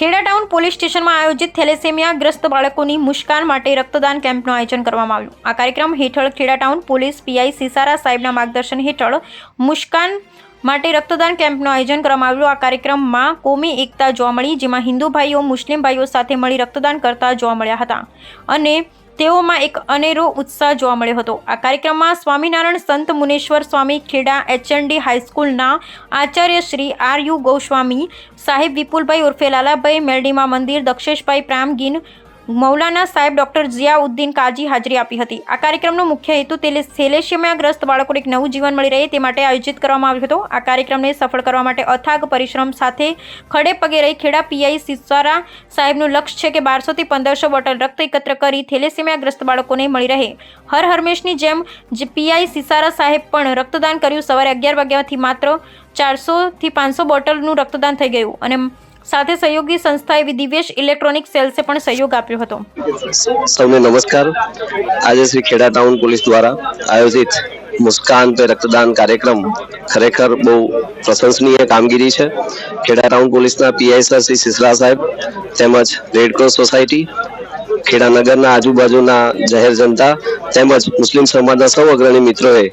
Kheda town police સ્ટેશનમાં આયોજિત thalassemia ગ્રસ્ત બાળકોની મુસ્કાન માટે રક્તદાન કેમ્પનું આયોજન કરવામાં આવ્યું. આ કાર્યક્રમ હેઠળ Kheda town police PI Sisara સાહેબના માર્ગદર્શન હેઠળ મુસ્કાન માટે રક્તદાન કેમ્પનું આયોજન કરવામાં આવ્યું. આ કાર્યક્રમમાં કોમી એકતા જોવા મળી, જેમાં હિન્દુ ભાઈઓ, મુસ્લિમ ભાઈઓ સાથે મળી રક્તદાન કરતા જોવા મળ્યા હતા. અને તેઓમાં એક અનેરો ઉત્સાહ જોવા મળ્યો હતો. આ કાર્યક્રમમાં સ્વામિનારાયણ સંત મુનેશ્વર સ્વામી ખેડા એચએનડી હાઈસ્કૂલના આચાર્ય શ્રી આર યુ ગોસ્વામી, સાહેબ વિપુલભાઈ ઉર્ફે લાલાભાઈ મેરડીમા મંદિર, દક્ષેશભાઈ પ્રામગીન મૌલાના સાહેબ ડોક્ટર જિયાઉદ્દીન કાજી હાજરી આપી હતી. આ કાર્યક્રમનો મુખ્ય હેતુ તેલે થેલેશિયમાગ્રસ્ત બાળકોને એક નવું જીવન મળી રહે તે માટે આયોજિત કરવામાં આવ્યો હતો. આ કાર્યક્રમને સફળ કરવા માટે અથાગ પરિશ્રમ સાથે ખડે પગે રહી ખેડા પીઆઈ સિસારા સાહેબનું લક્ષ્ય છે કે બારસોથી પંદરસો બોટલ રક્ત એકત્ર કરી થેલેસેમિયાગ્રસ્ત બાળકોને મળી રહે. હર હરમેશની જેમ પીઆઈ સિસારા સાહેબ પણ રક્તદાન કર્યું. સવારે અગિયાર વાગ્યાથી માત્ર ચારસોથી પાંચસો બોટલનું રક્તદાન થઈ ગયું અને સાથે સહયોગી સંસ્થા એવી દિવ્યેશ ઇલેક્ટ્રોનિક સેલ્સે પણ સહયોગ આપ્યો હતો. સૌને નમસ્કાર. આજે શ્રી ખેડા ટાઉન પોલીસ દ્વારા આયોજિત મુસ્કાન પે રક્તદાન કાર્યક્રમ ખરેખર બહુ પ્રશંસનીય કામગીરી છે. ખેડા ટાઉન પોલીસના પીઆઈ સર શ્રી સિસરા સાહેબ તેમજ રેડક્રોસ સોસાયટી ખેડા નગરના આજુબાજુના જાહેર જનતા તેમજ મુસ્લિમ સમાજના સૌ અગ્રણી મિત્રોએ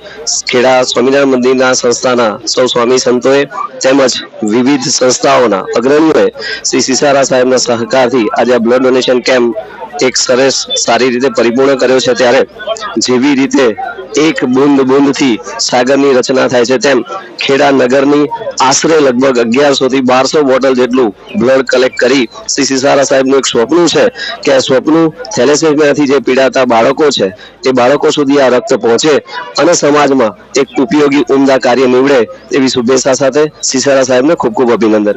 ખેડા સ્વામિનારાયણ મંદિરના સંસ્થાના સૌ સ્વામી સંતોએ તેમજ વિવિધ સંસ્થાઓના અગ્રણીઓએ શ્રી સિસારા સાહેબના સહકારથી આજે આ બ્લડ ડોનેશન કેમ્પ એક સરસ સારી રીતે પરિપૂર્ણ કર્યો છે ત્યારે જેવી રીતે એક બુંદ બુંદથી સાગરની રચના થાય છે તેમ ખેડા નગરની આશરે લગભગ અગિયારસો થી બારસો બોટલ જેટલું બ્લડ કલેક્ટ કરી શ્રી સિસારા સાહેબનું એક સ્વપ્ન છે કે આ સ્વપ્ન થેલેસેમિયાથી જે પીડાતા બાળકો છે એ બાળકો સુધી આ રક્ત પહોંચે અને સમાજમાં એક ઉપયોગી ઉમદા કાર્ય નીવડે એવી શુભેચ્છા સાથે સિસારા સાહેબને ખૂબ ખૂબ અભિનંદન.